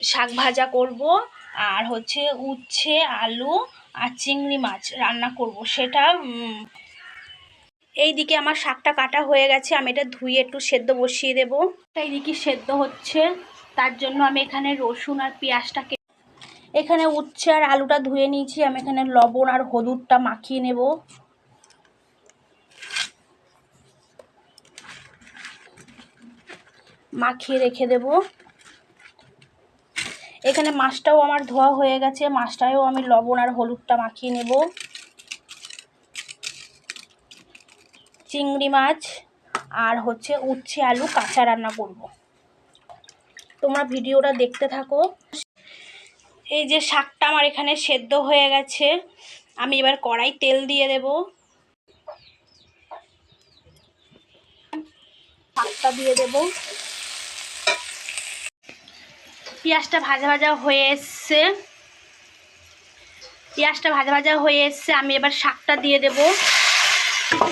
শাক ভাজা করব, আর হচ্ছে উচ্ছে, আলু আর চিংড়ি মাছ রান্না করব। সেটা এই দিকে আমার শাকটা কাটা হয়ে গেছে, আমি এটা ধুয়ে একটু সেদ্ধ বসিয়ে দেবো। এইদিকে সেদ্ধ হচ্ছে, তার জন্য আমি এখানে রসুন আর পেঁয়াজটাকে, এখানে উচ্ছে আর আলুটা ধুয়ে নিয়েছি, আমি এখানে লবণ আর হলুদটা মাখিয়ে নেব। মাখিয়ে রেখে দেব। এখানে মাছটাও আমার ধোয়া হয়ে গেছে মাছটাও আমি লবণ আর হলুদটা মাখিয়ে নেব। চিংড়ি মাছ আর হচ্ছে উচ্ছে আলু কাঁচা রান্না করব। তোমরা ভিডিওটা দেখতে থাকো। এই যে শাকটা আমার এখানে সেদ্ধ হয়ে গেছে, আমি এবার কড়াই তেল দিয়ে দেব। শাকটা দিয়ে দেব। পেঁয়াজটা ভাজা ভাজা হয়ে এসছে। পেঁয়াজটা ভাজা ভাজা হয়ে এসছে, আমি এবার শাকটা দিয়ে দেব।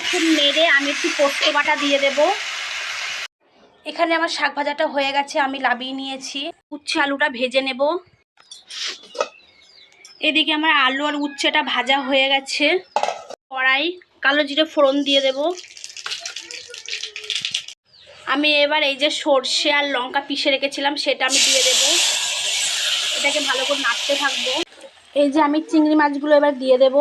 খুব নেড়ে আমি একটু পোস্ত বাটা দিয়ে দেব। এখানে আমার শাক ভাজাটা হয়ে গেছে, আমি লাবিয়ে নিয়েছি। উচ্ছে আলুটা ভেজে নেব। এদিকে আমার আলু আর উচ্ছেটা ভাজা হয়ে গেছে। কড়াই, কালো জিরে ফোড়ন দিয়ে দেব। আমি এবার এই যে সর্ষে আর লঙ্কা পিষে রেখেছিলাম, সেটা আমি দিয়ে দেব। এটাকে ভালো করে নাড়তে থাকব। এই যে আমি চিংড়ি মাছগুলো এবার দিয়ে দেব।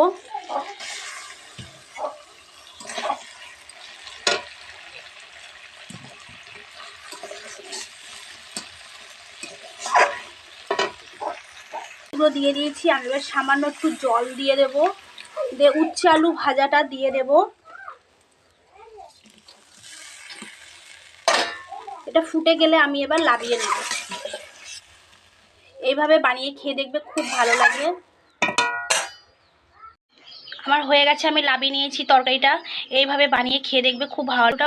গুলো দিয়ে দিয়েছি আমি এবার সামান্য একটু জল দিয়ে দেব। দিয়ে উচ্ছে আলু ভাজাটা দিয়ে দেব। এটা ফুটে গেলে আমি এবার লাভিয়ে নেব। এইভাবে বানিয়ে খেয়ে দেখবে খুব ভালো লাগে। আমার হয়ে গেছে, আমি লাভিয়ে নিয়েছি তরকারিটা। এইভাবে বানিয়ে খেয়ে দেখবে খুব ভালোটা